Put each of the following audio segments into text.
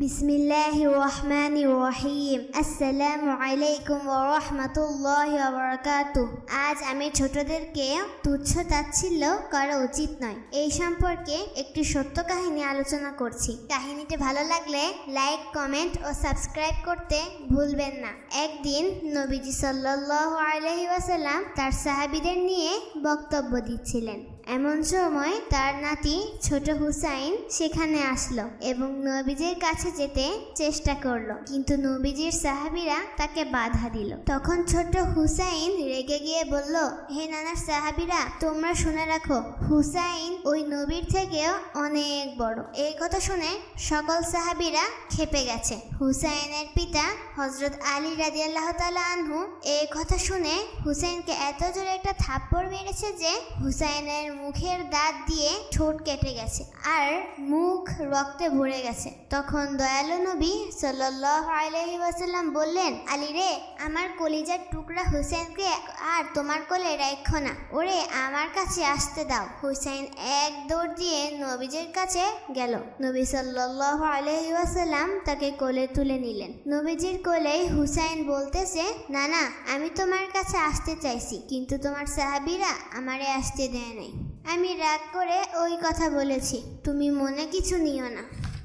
বিসমিল্লাহ রহমান রহিম। আসসালামু আলাইকুম ওরহমতুল্লাহ বরকাত আজ আমি ছোটদেরকে তুচ্ছ তাচ্ছিল্য করা উচিত নয়। এই সম্পর্কে একটি সত্য কাহিনী আলোচনা করছি। কাহিনীটি ভালো লাগলে লাইক, কমেন্ট ও সাবস্ক্রাইব করতে ভুলবেন না। একদিন নবীজি সাল্লাহ আলহি ওয়াসাল্লাম তার সাহাবিদের নিয়ে বক্তব্য দিচ্ছিলেন। এমন সময় তার নাতি ছোট হুসাইন সেখানে আসলো এবং নবীজির কাছে যেতে চেষ্টা করল। কিন্তু নবীজির সাহাবিরা তাকে বাধা দিল। তখন ছোট হুসাইন রেগে গিয়ে বলল, হে নানার সাহাবিরা, তোমরা শুনে রাখো, হুসাইন ওই নবীর থেকেও অনেক বড়। এই কথা শুনে সকল সাহাবিরা খেপে গেছে। হুসাইনের পিতা হজরত আলী রাজিয়াল্লাহ তালা আনহু এই কথা শুনে হুসাইনকে এত জোরে একটা থাপ্পড় মেরেছে যে হুসাইনের মুখের দাঁত দিয়ে ঠোঁট কেটে গেছে আর মুখ রক্তে ভরে গেছে। তখন দয়ালু নবী সাল্লাহ আলহি বললেন, আলী রে, আমার কলিজার টুকরা হুসেনকে আর তোমার কোলে রেখো না। ওরে, আমার কাছে আসতে দাও। হুসাইন এক দৌড় দিয়ে নবীজের কাছে গেল। নবী ওয়াসাল্লাম তাকে কোলে তুলে নিলেন। নবীজির কোলে হুসাইন বলতেছে, না না, আমি তোমার কাছে আসতে চাইছি, কিন্তু তোমার সাহাবিরা আমারে আসতে দেয় নাই। আমি রাগ করে ওই কথা বলেছি, তুমি মনে কিছু নিও না।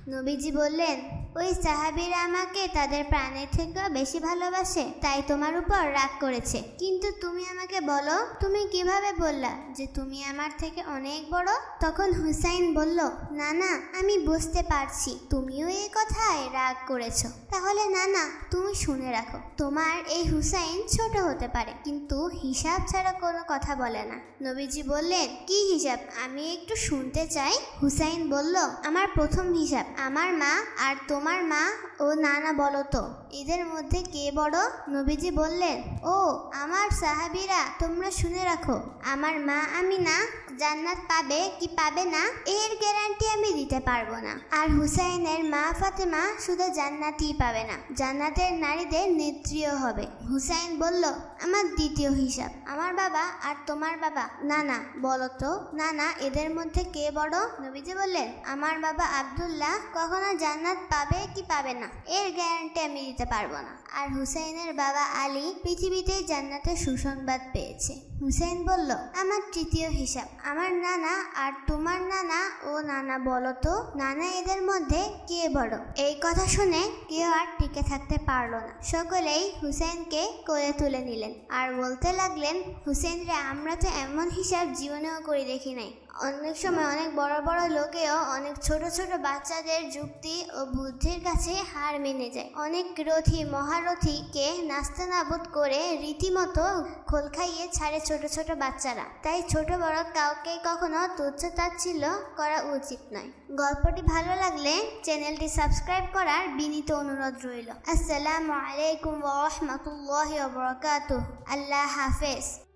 নবীজি বললেন ওই সাহাবিরা আমাকে তাদের প্রাণের থেকে বেশি ভালোবাসে, তাই তোমার উপর রাগ করেছে। কিন্তু তুমি আমাকে বলো, তুমি কীভাবে বললা যে তুমি আমার থেকে অনেক বড়? তখন হুসাইন বলল, না না, আমি বুঝতে পারছি, তুমিও এই কথায় রাগ করেছ। তাহলে না না, তুমি শুনে রাখো, তোমার এই হুসাইন ছোট হতে পারে, কিন্তু হিসাব ছাড়া কোনো কথা বলে না। নবীজি বললেন, কি হিসাব? আমি একটু শুনতে চাই। হুসাইন বলল, আমার প্রথম হিসাব, আমার মা আর তোমার মা ও নানা বলো তো। এদের মধ্যে কে বড়? নবীজি বললেন, ও, আমার সাহাবিরা, তোমরা শুনে রাখো, আমার মা আমি না, জান্নাত পাবে কি পাবে না, এর গ্যারান্টি আমি দিতে পারব না। আর হুসাইনের মা ফাতেমা শুধু জান্নাতই পাবে না, জান্নাতের নারীদের নেত্রীও হবে। হুসাইন বলল, আমার দ্বিতীয় হিসাব, আমার বাবা আর তোমার বাবা না না বলো তো না না এদের মধ্যে কে বড়? নবীজি বললেন, আমার বাবা আব্দুল্লাহ কখনো জান্নাত পাবে কি পাবে না, এর গ্যারান্টি আমি দিতে পারব না। আর হুসাইনের বাবা আলী পৃথিবীতে জান্নাতের সুসংবাদ পেয়েছে। হুসাইন বলল, আমার তৃতীয় হিসাব। আমার নানা আর তোমার নানা ও নানা বলো তো, নানা এদের মধ্যে কে বড়? এই কথা শুনে কেউ আর টিকে থাকতে পারল না। সকলেই হুসেনকে কোলে তুলে নিলেন আর বলতে লাগলেন হুসেন রে আমরা তো এমন হিসাব জীবনেও করে দেখি নাই। অনেক সময় অনেক বড় বড় লোকেও অনেক ছোট ছোট বাচ্চাদের যুক্তি ও বুদ্ধির কাছে হার মেনে যায়। অনেক রথী মহারথীকে নাস্তা নাবুদ করে রীতিমতো খোল খাইয়ে ছাড়ে ছোট ছোট বাচ্চারা। তাই ছোট বড় কাউকে কখনো তুচ্ছ তাচ্ছিল্য করা উচিত নয়। গল্পটি ভালো লাগলে চ্যানেলটি সাবস্ক্রাইব করার বিনীত অনুরোধ রইল। আসসালামু আলাইকুম ওয়া রাহমাতুল্লাহি ওয়া বারাকাতুহু। আল্লাহ হাফেজ।